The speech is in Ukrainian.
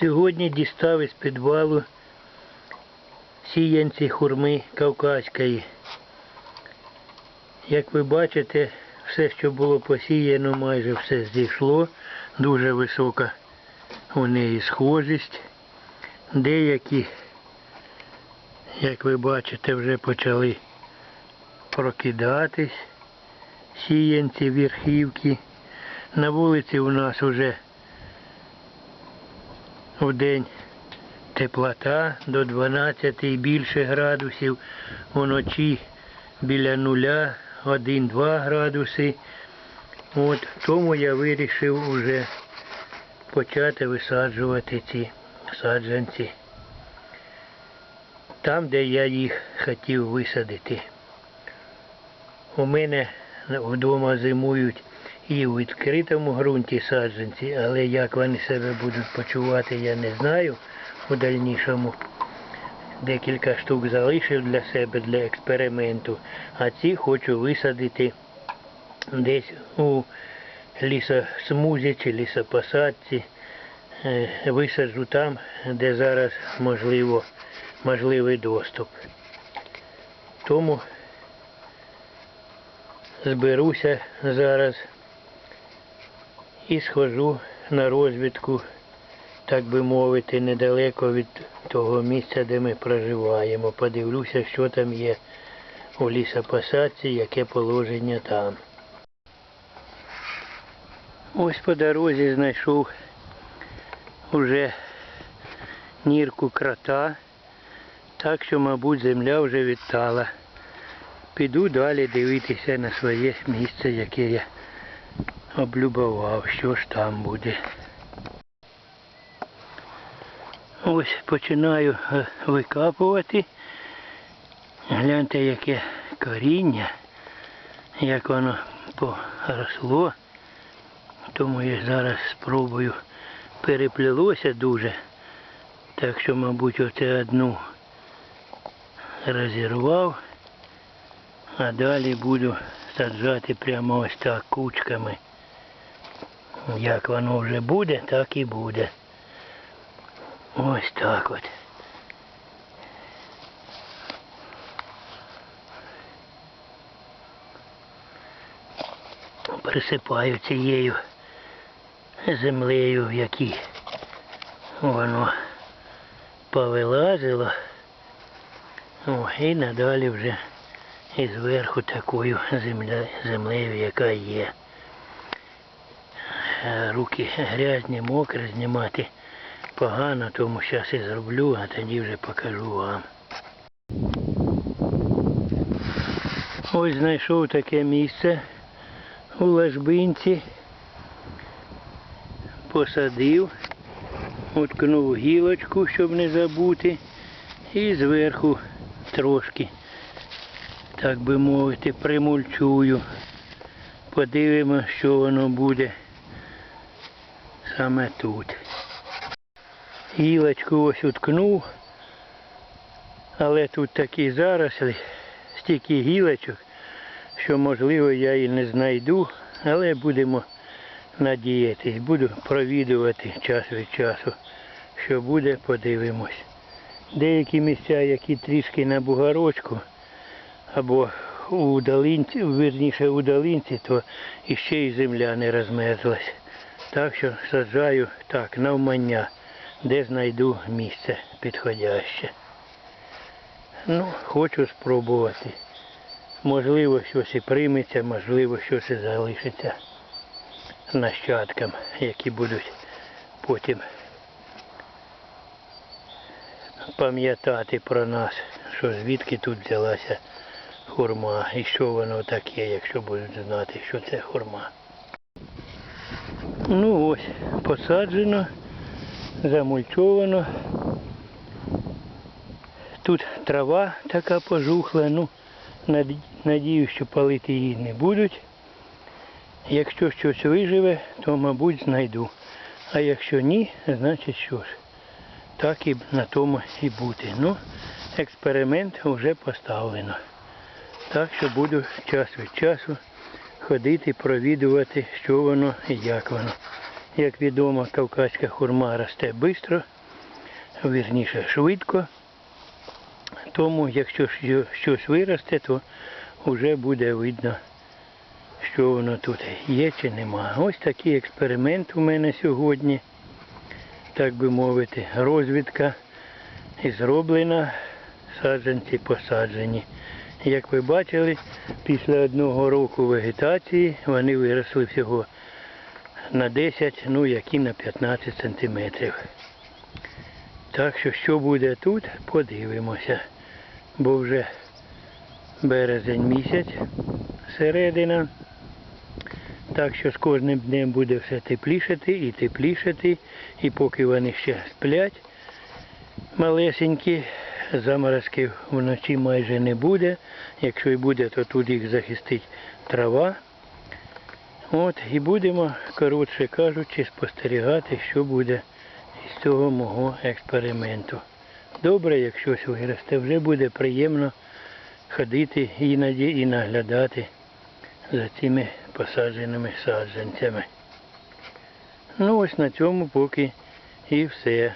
Сьогодні дістав із підвалу сіянці хурми кавказької. Як ви бачите, все, що було посіяно, майже все зійшло. Дуже висока у неї схожість. Деякі, як ви бачите, вже почали прокидатись. Сіянці, верхівки. На вулиці у нас вже в день теплота до 12 і більше градусів, вночі біля нуля, 1-2 градуси. От тому я вирішив уже почати висаджувати ці саджанці. Там, де я їх хотів висадити. У мене вдома зимують і у відкритому ґрунті саджанці, але як вони себе будуть почувати, я не знаю у дальнішому. Декілька штук залишив для себе для експерименту, а ці хочу висадити десь у лісосмузі чи лісопосадці. Е, Висаджу там, де зараз можливо, можливий доступ. Тому зберуся зараз і схожу на розвідку, так би мовити, недалеко від того місця, де ми проживаємо. Подивлюся, що там є у лісопосадці, яке положення там. Ось по дорозі знайшов уже нірку крота, так що, мабуть, земля вже відтала. Піду далі дивитися на своє місце, яке я облюбував, що ж там буде. Ось починаю е, викапувати. Гляньте, яке коріння, як воно поросло. Тому я зараз спробую переплелося дуже. Так що, мабуть, оце одну розірвав, а далі буду саджати прямо ось так кучками. Як воно вже буде, так і буде. Ось так от. Присипаю цією землею, в якій воно повилазило. О, і надалі вже і зверху такою землею, яка є. Е, Руки грязні, мокрі знімати погано, тому зараз і зроблю, а тоді вже покажу вам. Ось знайшов таке місце у ложбинці. Посадив, уткнув гілочку, щоб не забути, і зверху трошки, так би мовити, примульчую. Подивимося, що воно буде саме тут. Гілочку ось уткнув, але тут такі зарослі, стільки гілочок, що можливо я і не знайду, але будемо надіятись, буду провідувати час від часу. Що буде, подивимось. Деякі місця, які трішки на бугорочку, або у долинці, вірніше у долинці, то іще й земля не розмерзлась. Так що саджаю так, навмання, де знайду місце підходяще. Ну, хочу спробувати. Можливо, щось і прийметься, можливо, щось і залишиться нащадкам, які будуть потім пам'ятати про нас, що звідки тут взялася хурма і що воно таке, якщо будуть знати, що це хурма. Ну ось, посаджено, замульчовано. Тут трава така пожухла, ну, над- надію, що палити її не будуть. Якщо щось виживе, то, мабуть, знайду. А якщо ні, значить що ж. Так і на тому і бути. Ну, експеримент вже поставлено. Так що буду час від часу ходити, провідувати, що воно і як воно. Як відомо, кавказька хурма росте швидко, вірніше швидко. Тому, якщо щось виросте, то вже буде видно, що воно тут є чи нема. Ось такий експеримент у мене сьогодні, так би мовити, розвідка і зроблена, саджанці посаджені. Як ви бачили, після одного року вегетації вони виросли всього на 10, ну які на 15 сантиметрів. Так що, що буде тут, подивимося. Бо вже березень місяць, середина. Так що з кожним днем буде все теплішати і теплішати. І поки вони ще сплять, малесенькі, заморозків вночі майже не буде. Якщо і буде, то тут їх захистить трава. От, і будемо, коротше кажучи, спостерігати, що буде із цього мого експерименту. Добре, як щось виросте, вже буде приємно ходити іноді і наглядати за цими посадженими саджанцями. Ну ось на цьому поки і все.